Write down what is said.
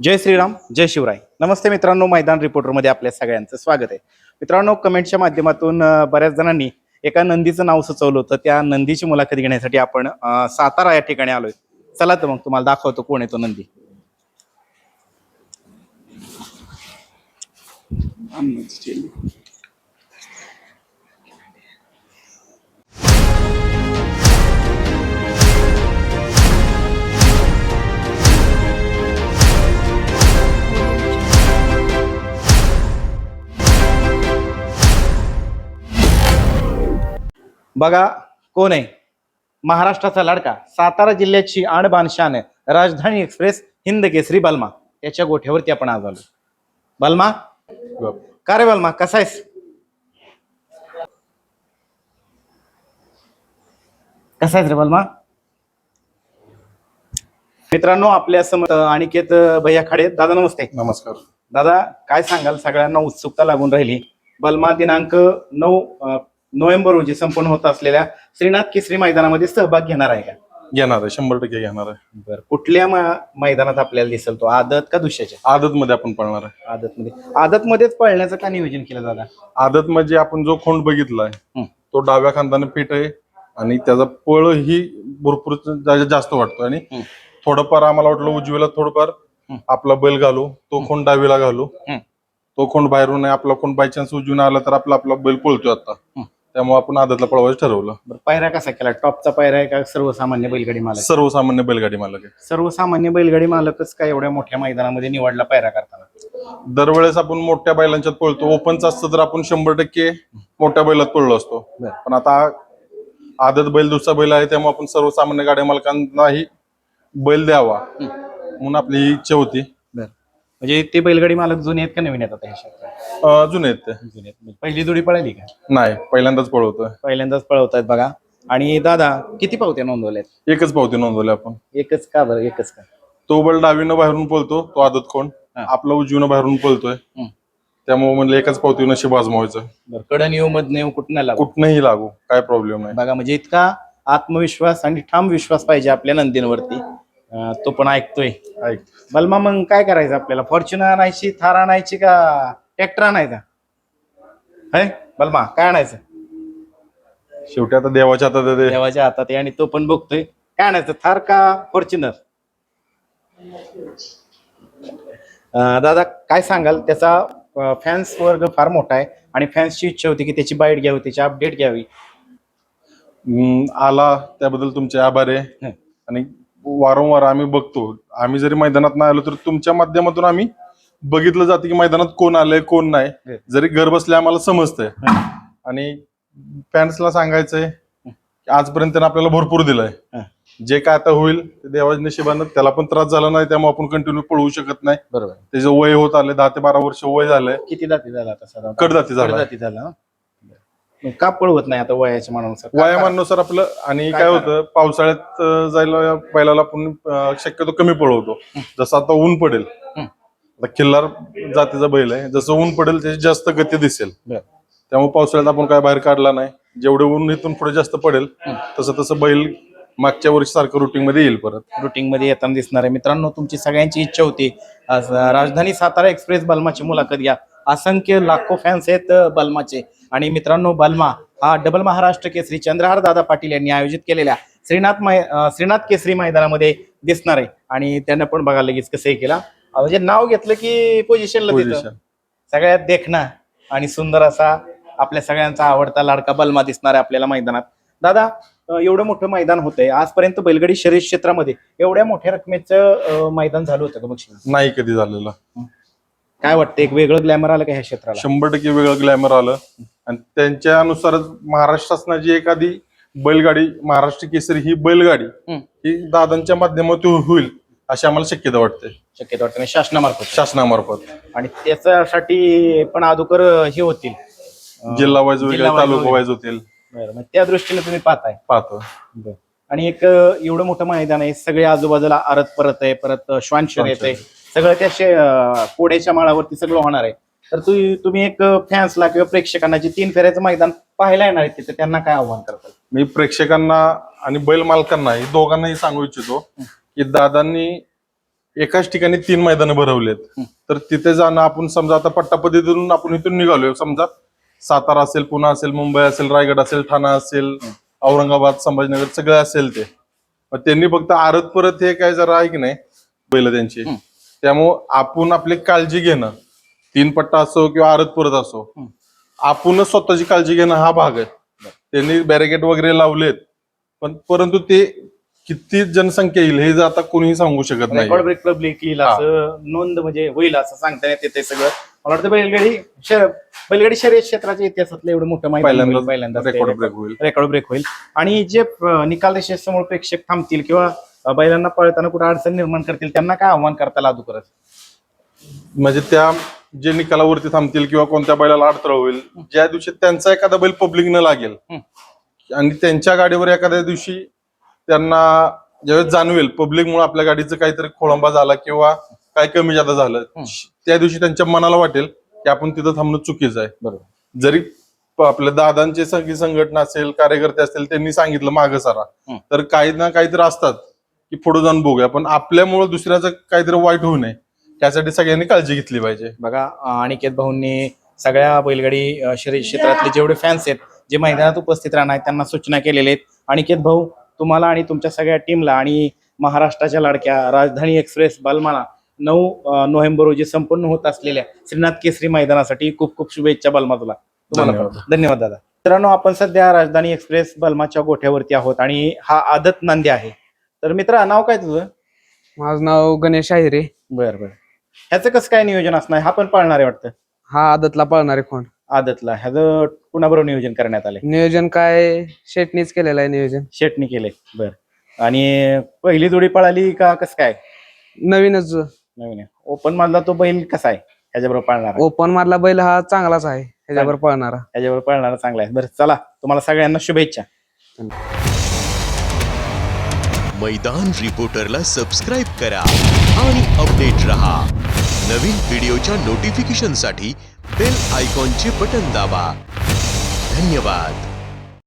जय श्रीराम जय शिवराय. नमस्ते मित्रांनो मैदान रिपोर्टरमध्ये आपल्या सगळ्यांचं स्वागत आहे. मित्रांनो कमेंटच्या माध्यमातून बऱ्याच जणांनी एका नंदीचं नाव सुचवलं होतं. त्या नंदीची मुलाखत घेण्यासाठी आपण सातारा या ठिकाणी आलोय. चला तर मग तुम्हाला दाखवतो कोण आहे तो नंदी. बघा कोण आहे? महाराष्ट्राचा लाडका सातारा जिल्ह्याची आणबाण शान आहे. राजधानी एक्सप्रेस हिंद केसरी बलमा. याच्या गोठ्यावरती आपण आज आलो बलमा? का रे बलमा? कसा आहेस? कसा आहेस रे बलमा? मित्रांनो आपल्यासमोर अनिकेत भैया खाडे. दादा नमस्ते. नमस्कार. दादा काय सांगाल? सगळ्यांना उत्सुकता लागून राहिली. बलमा दिनांक नऊ नोव्हेंबर रोजी संपन्न होत असलेल्या श्रीनाथ केसरी मैदानामध्ये सहभाग घेणार आहे का? घेणार आहे शंभर टक्के घेणार आहे. बरं कुठल्या म- मैदानात आपल्याला दिसेल तो? आदत का दुसऱ्याच्या? आदत मध्ये आपण पळणार आहे. आदत मध्ये आदत मध्येच पळण्याचं का नियोजन केलं दादा? आदत म्हणजे आपण जो खोंड बघितलाय हं. तो डाव्या खांदाने फिट आहे आणि त्याचा पळ ही भरपूर जा- जास्त वाटतो आणि हं. थोडंफार आम्हाला वाटलं उजवीला थोडंफार हं. आपला बैल घालू तो खोंड डावीला घालू. हं. तो खोंड बाहेरून आहे आपला खोंड बाय चान्स उजवीन आला तर आपला आपला बैल पळतो आता. हं. त्यामुळे आपण आदतला पळवायचं ठरवलं. बरं पायरा कसा केला? टॉपचा पायरा आहे का सर्वसामान्य बैलगाडी मालक? सर्वसामान्य बैलगाडी मालक आहे. सर्वसामान्य बैलगाडी मालकच काय एवढ्या मोठ्या मैदानामध्ये निवडला पायरा करताना? दरवेळेस आपण मोठ्या बैलांच्यात पळतो. ओपनचं असतं तर आपण शंभर टक्के मोठ्या बैलात पळलो असतो. बरं. पण आता आदत बैल दुसरा बैल आहे त्यामुळे आपण सर्वसामान्य गाड्या मालकांनाही बैल द्यावा. म्हणून आपली ही इच्छा होती. म्हणजे ते बैलगाडी मालक जुने आहेत का नवीन आहेत आता क्षेत्रात अं, अजून आहेत ते. जुने आहेत. पहिली जोडी पळाली का? नाही पहिल्यांदाच पळवतोय. पहिल्यांदाच पळवतायत बघा. आणि दादा किती पावत्या नोंदवल्यात? एकच पावती नोंदवली आपण. एकच का बरं? एकच का? तो बैल डावीनं बाहेरून पळतो तो आदत कोण? हा. आपला उजवीनं बाहेरून पळतोय. हं. त्यामुळे म्हणलं एकाच पावती नशीब आजमावायचं. बरं कडन येऊ मध येऊ कुठं नाही लागू? कुठनंही लागू काय प्रॉब्लेम नाही. बघा म्हणजे इतका आत्मविश्वास आणि ठाम विश्वास पाहिजे आपल्या नंदींवरती. अं, तो पण ऐकतोय. ऐक. बलमा मग काय करायचं आपल्याला? फॉर्च्युनर आणायची थार आणायची का ट्रॅक्टर आणायचा? है? बलमा काय आणायचं? शेवटी आता देवाच्या हातात आहे ते. देवाच्या हातात आहे आणि तो पण बघतोय. काय आणायचं थार का फॉर्च्युनर दादा काय सांगाल? त्याचा फॅन्स वर्ग फार मोठा आहे आणि फॅन्सची इच्छा होती की त्याची बाईट घ्यावी त्याची अपडेट घ्यावी. हम्म, आला. त्याबद्दल तुमचे आभार आहे. हं. आणि वारंवार आम्ही बघतो. आम्ही जरी मैदानात नाही आलो तर तुमच्या माध्यमातून आम्ही बघितलं जातं की मैदानात कोण आलंय कोण हं. नाही जरी घर बसले आम्हाला समजतंय. हं. आणि फॅन्सला सांगायचंय आजपर्यंत आपल्याला भरपूर दिलंय. हं. जे काय आता होईल ते देवाच्या नशिबानं त्याला पण त्रास झाला नाही त्यामुळे आपण कंटिन्यू पळवू शकत नाही. बरोबर. त्याचं वय होत आले दहा ते बारा वर्ष वय झालंय. किती जाती झाला आता कडदाती झाला. जाती झाला हं? मग का पळवत नाही आता वयाच्या मानानुसार वयामानुसार आपलं आणि काय? होतं पावसाळ्यात अं, जायला बैलाला आपण अं, शक्यतो कमी पळवतो जसं आता ऊन पडेल. हं. आता खिल्लार जातीचा बैल आहे. जसं ऊन पडेल त्याची जास्त गती दिसेल. बरं. त्यामुळे पावसाळ्यात आपण काय बाहेर काढला नाही. जेवढे ऊन इथून पुढे जास्त पडेल. तसं तसं बैल मागच्या वर्षी सारखं रुटीन मध्ये येईल परत. रुटीन मध्ये येताना दिसणार आहे. मित्रांनो तुमची सगळ्यांची इच्छा होती. आज राजधानी सातारा एक्सप्रेस बलमाची मुलाखत घ्या. असंख्य लाखो फॅन्स आहेत बलमाचे. आणि मित्रांनो बलमा हा डबल महाराष्ट्र केसरी चंद्रहार दादा पाटील यांनी आयोजित केलेल्या श्रीनाथ मै श्रीनाथ केसरी मैदानामध्ये दिसणार आहे. आणि त्यानं पण बघा लगेच कसं हे केला. म्हणजे नाव घेतलं की पोझिशनला सगळ्यात देखणा आणि सुंदर असा आपल्या सगळ्यांचा आवडता लाडका बलमा दिसणार आहे आपल्याला मैदानात. दादा एवढं मोठं मैदान होतंय. आजपर्यंत बैलगाडी शर्यत क्षेत्रामध्ये एवढ्या मोठ्या रकमेचं मैदान झालं होतं का बक्षीस नाही कधी झालेलं. काय वाटतं एक वेगळं ग्लॅमर आलं का ह्या क्षेत्राला? शंभर टक्के वेगळं ग्लॅमर आलं. आणि त्यांच्यानुसारच महाराष्ट्र शासनाची एखादी बैलगाडी महाराष्ट्र केसरी ही बैलगाडी हं. दादांच्या माध्यमातून होईल अशी आम्हाला शक्यता वाटते. शक्यता वाटतं. शासनामार्फत. शासनामार्फत. आणि त्याच्यासाठी पण अगोदर हे होतील. अं, जिल्हा वाईज वगैरे तालुका. वाईज होतील. बरं, मग त्या दृष्टीने तुम्ही पाहताय. पाहतो. आणि एक अं, एवढं मोठं मैदान आहे सगळे आजूबाजूला आरत परत आहे परत श्वान शर्यत आहे. सगळं त्या कोड्याच्या माळावरती सगळं होणार आहे. तर तू तुम्ही एक फॅन्सला किंवा प्रेक्षकांना जे तीन फेऱ्याचं मैदान पाहायला येणार आहे तिथे त्यांना काय आव्हान करतात मी प्रेक्षकांना आणि बैल मालकांना हे दोघांनाही सांगू इच्छितो की दादांनी एकाच ठिकाणी तीन मैदानं भरवलेत. तर तिथे जाणं आपण समजा आता पट्टा पद्धतीतून आपण इथून निघालोय. समजा सातारा असेल पुणे असेल मुंबई असेल रायगड असेल ठाणा असेल औरंगाबाद संभाजीनगर सगळं असेल ते. त्यांनी फक्त आरत परत हे काय जरा आहे की नाही बैल त्यांची. त्यामुळं आपण आपली काळजी घेणं तीन पट्टा असो किंवा आरत परत असो आपणच स्वतःची काळजी घेणं हा भाग आहे. त्यांनी बॅरिकेड वगैरे लावलेत पण परंतु ते किती जनसंख्या येईल हे जर आता कोणीही सांगू शकत नाही. रेकॉर्ड ब्रेक येईल असं नोंद म्हणजे होईल असं सांगता येते ते सगळं. मला वाटतं बैलगाडी बैलगाडी शर्यत क्षेत्राच्या इतिहासातलं एवढं मोठं माहिती पहिल्यांदा रेकॉर्ड ब्रेक होईल. रेकॉर्ड ब्रेक होईल. आणि जे निकाल रेषेसमोर प्रेक्षक थांबतील किंवा बैलांना पळताना कुठे अडचण निर्माण करतील? त्यांना काय आव्हान करता लागू करत म्हणजे त्या जे निकालावरती थांबतील किंवा कोणत्या बैलाला अडथळा होईल ज्या दिवशी त्यांचा एखादा बैल पब्लिक न लागेल. आणि त्यांच्या गाडीवर एखाद्या दिवशी त्यांना ज्यावेळेस जाणवेल पब्लिक मुळे आपल्या गाडीचं काहीतरी खोळंबा झाला किंवा काय कमी जादा झालं त्या दिवशी त्यांच्या मनाला वाटेल की आपण तिथं थांबणं चुकीचं आहे. बरोबर. जरी आपल्या दादांची सगळी संघटना असेल कार्यकर्ते असतील त्यांनी सांगितलं मागं सारा. तर काही ना काहीतरी असतात. की पुढे जाऊन बघूया. पण आपल्यामुळे दुसऱ्याचं काहीतरी वाईट होऊ नये. त्यासाठी सगळ्यांनी काळजी घेतली पाहिजे. बघा अनिकेत भाऊंनी सगळ्या बैलगाडी शर्यत क्षेत्रातले जेवढे फॅन्स आहेत जे मैदानात उपस्थित राहणार आहेत त्यांना सूचना केलेल्या आहेत. अनिकेत भाऊ तुम्हाला आणि तुमच्या सगळ्या टीमला आणि महाराष्ट्राच्या लाडक्या राजधानी एक्सप्रेस बालमाला नऊ नोव्हेंबर रोजी संपन्न होत असलेल्या श्रीनाथ केसरी मैदानासाठी खूप खूप शुभेच्छा बालमा तुला तुम्हाला. धन्यवाद दादा. मित्रांनो आपण सध्या राजधानी एक्सप्रेस बलमाच्या गोठ्यावरती आहोत आणि हा आदत नांदी आहे. तर मित्रा नाव काय तुझं? माझं नाव गणेश आहिरे बर बर. ह्याचं कसं काय नियोजन असणार? हा पण पाळणार आहे वाटतं? हा आदतला पळणारे कोण? आदतला. ह्याचं कुणाबरोबर नियोजन करण्यात आले नियोजन काय? शेटनीच केलेलं आहे नियोजन. शेटनी केले बर. आणि पहिली जोडी पळाली का कसं काय? नवीनच. नवीन ओपन मधला तो बैल कसा आहे? ह्याच्याबरोबर पाळणार. ओपन मधला बैल हा चांगलाच आहे. ह्याच्यावर पळणारा. ह्याच्याबरोबर पाळणारा चांगला आहे. बरं चला. तुम्हाला सगळ्यांना शुभेच्छा. मैदान रिपोर्टरला सबस्क्राईब करा आणि अपडेट रहा. नवीन व्हिडिओच्या नोटिफिकेशनसाठी बेल आयकॉनचे बटन दाबा. धन्यवाद.